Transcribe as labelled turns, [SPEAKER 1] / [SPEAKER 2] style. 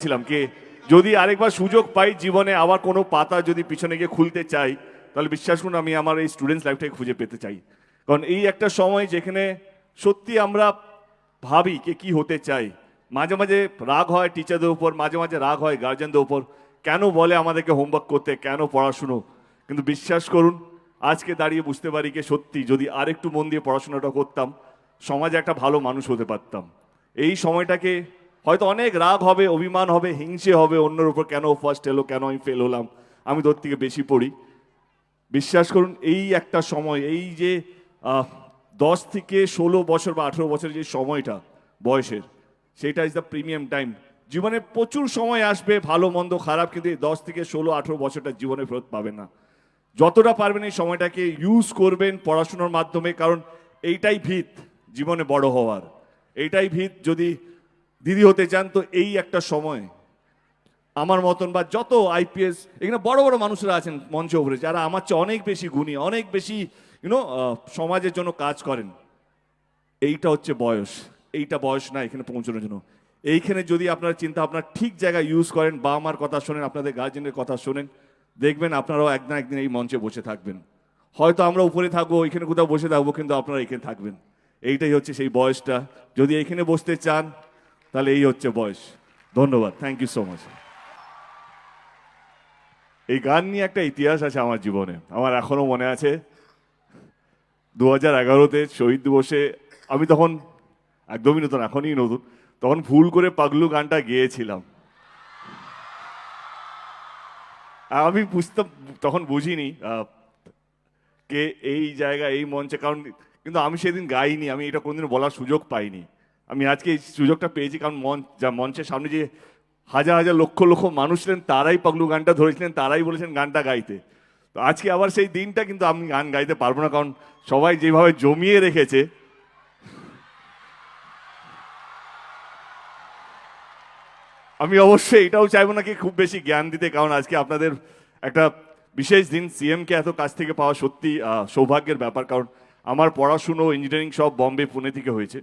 [SPEAKER 1] ছিলাম কে, যদি আরেকবার সুযোগ পাই জীবনে, আবার কোনো পাতা যদি পিছনে গিয়ে খুলতে চাই, তাহলে বিশ্বাস করুন আমি আমার এই স্টুডেন্টস লাইফটাকে খুঁজে পেতে চাই। কারণ এই একটা সময় যেখানে সত্যি আমরা ভাবি কে কি হতে চাই। মাঝে মাঝে রাগ হয় টিচারদের উপর, মাঝে মাঝে রাগ হয় গার্জেনদের উপর। কেন বলে আমাদেরকে হোমওয়ার্ক করতে, কেন পড়াশুনো? কিন্তু বিশ্বাস করুন, আজকে দাঁড়িয়ে বুঝতে পারি কি সত্যি যদি আরেকটু মন দিয়ে পড়াশোনাটা করতাম, সমাজে একটা ভালো মানুষ হতে পারতাম। এই সময়টাকে হয়তো অনেক রাগ হবে, অভিমান হবে, হিংসে হবে, অন্যের উপর কেন ফার্স্ট এলো, কেন আমি ফেল হলাম, আমি তোর থেকে বেশি পড়ি। বিশ্বাস করুন, এই একটা সময়, এই যে দশ থেকে ষোলো বছর বা আঠেরো বছরের যে সময়টা বয়সের, সেটা ইজ দ্য প্রিমিয়াম টাইম জীবনে প্রচুর সময় আসবে, ভালো, মন্দ, খারাপ, কিন্তু এই দশ থেকে ষোলো, আঠেরো বছরটা জীবনে ফেরত পাবে না। যতটা পারবেন এই সময়টাকে ইউজ করবেন পড়াশুনোর মাধ্যমে, কারণ এইটাই ভিত জীবনে বড় হওয়ার। এইটাই ভিত যদি দিদি হতে চান, তো এই একটা সময় আমার মতন বা যত আইপিএস এখানে বড় বড় মানুষরা আছেন মঞ্চে উপরে, যারা আমার চেয়ে অনেক বেশি গুণী, অনেক বেশি ইউনো সমাজের জন্য কাজ করেন। এইটা হচ্ছে বয়স। এইটা বয়স না এখানে পৌঁছানোর জন্য। এইখানে যদি আপনারা চিন্তা, আপনার ঠিক জায়গায় ইউজ করেন, বা আমার কথা শোনেন, আপনাদের গার্জেনের কথা শোনেন, দেখবেন আপনারাও এক না একদিন এই মঞ্চে বসে থাকবেন। হয়তো আমরা উপরে থাকব, এখানে কোথাও বসে থাকব, কিন্তু আপনারা এখানে থাকবেন। এইটাই হচ্ছে সেই বয়সটা। যদি এখানে বসতে চান তাহলে এই হচ্ছে বয়স। ধন্যবাদ থ্যাংক ইউ সো মাচ এই গান নিয়ে একটা ইতিহাস আছে আমার জীবনে। আমার এখনও মনে আছে। দু হাজার এগারোতে শহীদ দিবসে আমি তখন, একদমই নতুন, এখনই নতুন, তখন ভুল করে পাগলু গানটা গেয়েছিলাম। আমি বুঝতে তখন বুঝিনি কে এই জায়গা এই মঞ্চে, কারণ কিন্তু আমি সেদিন গাইনি, আমি এটা কোনোদিন বলার সুযোগ পাইনি। আমি আজকে এই সুযোগটা পেয়েছি, কারণ মঞ্চ যা মঞ্চের সামনে যে হাজার হাজার লক্ষ লক্ষ মানুষ ছিলেন, তারাই পাগলু গানটা ধরেছিলেন, তারাই বলেছেন গানটা গাইতে। তো আজকে আবার সেই দিনটা কিন্তু আমি গান গাইতে পারব না, কারণ সবাই যেভাবে জমিয়ে রেখেছে, আমি অবশ্যই এটাও চাইব না কি খুব বেশি জ্ঞান দিতে, কারণ আজকে আপনাদের একটা বিশেষ দিন সিএমকে এত কাছ থেকে পাওয়া সত্যি সৌভাগ্যের ব্যাপার, কারণ আমার পড়াশুনো ইঞ্জিনিয়ারিং সব বম্বে, পুনে থেকে হয়েছে।